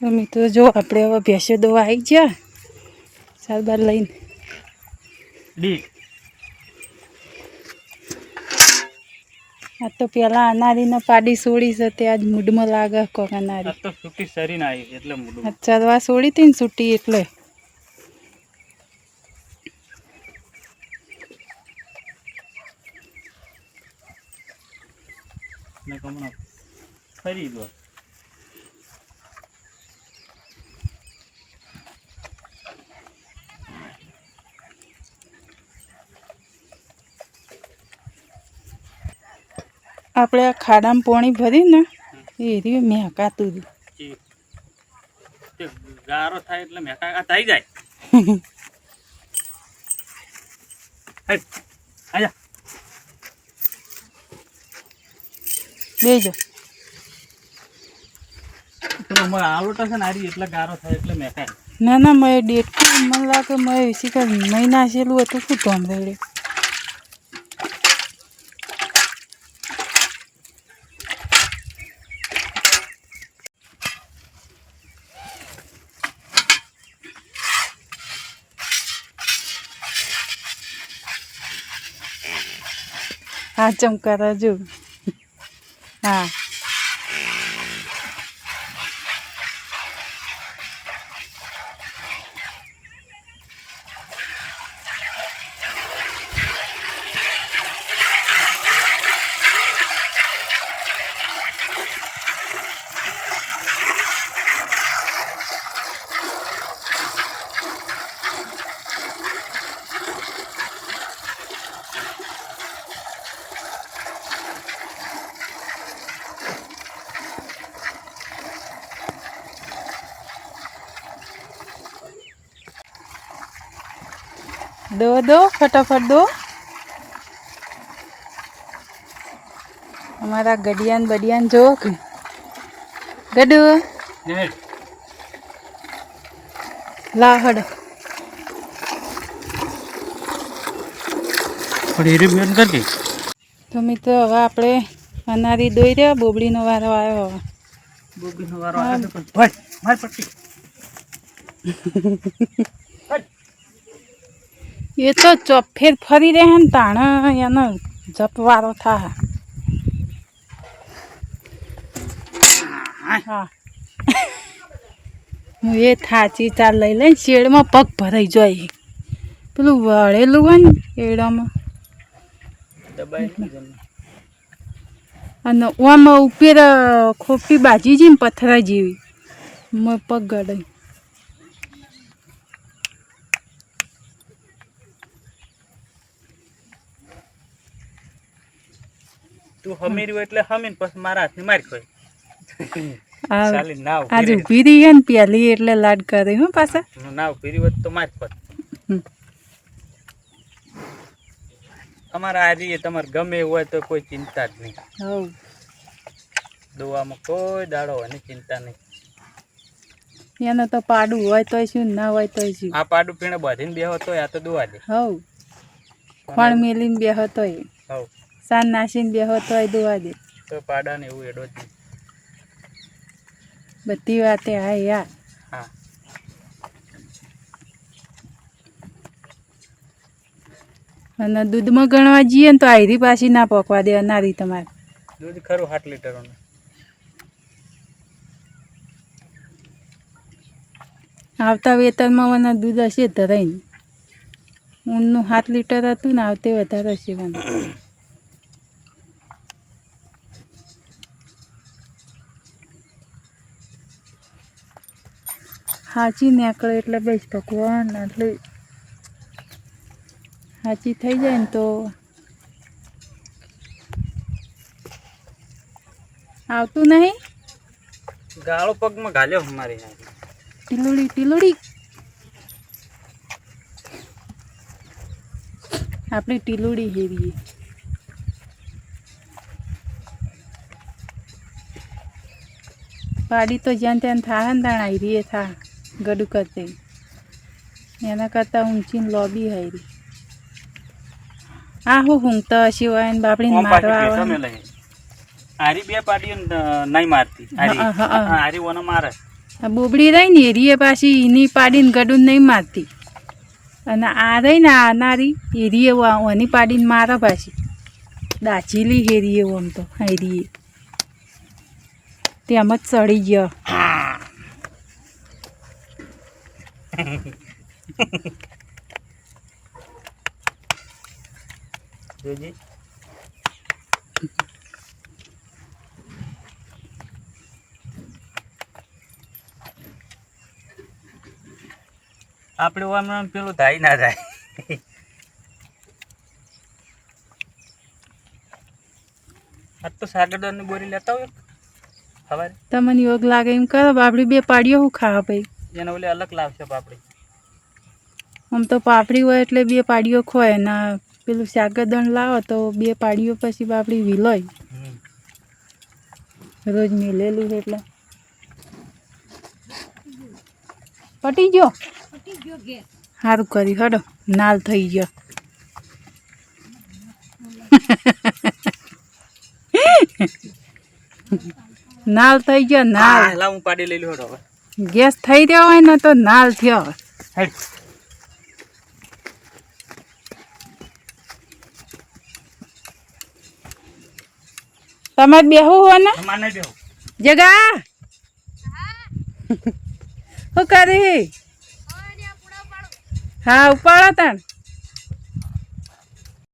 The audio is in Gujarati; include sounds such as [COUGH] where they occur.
તો મિત્રો જો આપણે હવે ભેંસો દવા આવી ગયા. સાર બાર લઈને આ તો પેલા અનારીને પાડી સોડી છે તે આજ મૂડમાં લાગે કોક અનારી. તો છૂટી સરીને આવી એટલે મોડું આ ચરવા છોડી હતી ને છૂટી એટલે. ને કમણો ફરી દો. આપણે આ ખાડામાં પાણી ભરીને એ રહ્યું મેકાતું હતું. ગારો થાય એટલે મેકા થઈ જાય. [LAUGHS] આજા. બેજો. ને એટલે ગારો થાય એટલે મેકાય. ના ના મેં ડેટ મને લાગે મેં વિશે મહિના છેલું હતું શું તો રેડે. હા ચમકારા જો. હા. દો દો ફટાફટ દો. અમારા ગડિયાન બડિયાન જો ગડુ કે તો મિત્રો હવે આપણે અનારી દોઈ રહ્યા બોબડીનો વારો આવ્યો હવે. બોબીનો વારો આવ્યો માર પટ્ટી. એ તો ચોફેર ફરી રહે ને તાણ એનો જપવારો થા હા. હું એ થાચી ચાલ લઈ લઈને શેડમાં પગ ભરાઈ જાય. પેલું વળેલું હોય ને એડામાં. અને ઓમાં ઉપર ખોપી બાજી જઈને ને પથરા જેવી. મેં પગ ગળાઈ તું હમીર્યું એટલે હમીન પછી મારા હાથની મારી ખોઈ આજ ફેરવી. રહી ને પેલી એટલે લાડ કરી હું પાછા. નાવ ફેરી હોત તો મારી હમ. અમારા આજે તમારે ગમે હોય તો કોઈ ચિંતા જ નહીં. દુવામાં કોઈ દાડો હોય ને ચિંતા નહીં. એનો તો પાડું હોય તોય શું ના હોય તોય શું. આ પાડું પીણે બાંધીને બેહો તો આ તો દુવા દે. હવ. ખોણ મેલીને બેહો તોય. હવ. સાન નાસીને બેહો હોય દોવા દે. તો પાડાને એવું એડો જ બધી વાતે હા યાર હા. અને દૂધમાં ગણવા જઈએ ને તો આયરી પાછી ના પોકવા દે અનારી તમારે. દૂધ ખરું સાત લીટરોનું. આવતા વેતરમાં મને દૂધ હશે ધરાઈને. ઊનનું સાત લીટર હતું ને આવતે વધારે હશે મને. [COUGHS] સાચી નીકળે એટલે બસ ભગવાન એટલે હાચી થઈ જાય ને તો. આવતું નહીં? ગાળો પગમાં ગાલ્યો અમારી ટીલુડી ટીલુડી. આપણી ટીલુડી હેરીએ પાડી તો જ્યાં ત્યાં થાય ને ત્યાં આયરી થા. ગડું કરતે એના કરતાં ઊંચી લોબી હારી. આ હું હશે હોય ને બાપડી મારવા આવે. હારી બે પાડી નહીં મારતી. હારી. ઓને મારે. બોબડી રહી ને એરીએ પાછી એની પાડીને ગડું નહીં મારતી. અને આ રહી ને આનારી એરીએ ઓની પાડીને મારે પાછી. દાચીલી હેરીએ ઓમ તો હેરીએ. તેમ જ ચડી ગયો. આપણે આમ પેલું ધાઈ ના જાય. આ તો સાગરદારની બોરી લેતા હોય. સવારે તમને યોગ લાગે એમ કરો બાપડી બે પાડીઓ હું ખાવા ભાઈ. એને ઓલે અલગ લાવશે પાપડી. આમ તો પાપડી હોય એટલે બે પાડીઓ ખોય ને પેલું શાકદણ લાવો તો બે પાડીઓ પછી પાપડી વિલોય. રોજ મેલેલું છે એટલે. પટી ગયો? સારું કર્યું હડો [LAUGHS] નાલ થઈ ગયો. નાલ થઈ ગયો નાલ. હું પાડી લઈ લઉં હવે. ગેસ થઈ રહ્યો હોય ને તો નાલ થયો તમે બેહું હોય ને? જગા. શું કરી? હા ઉપાડો તાણ.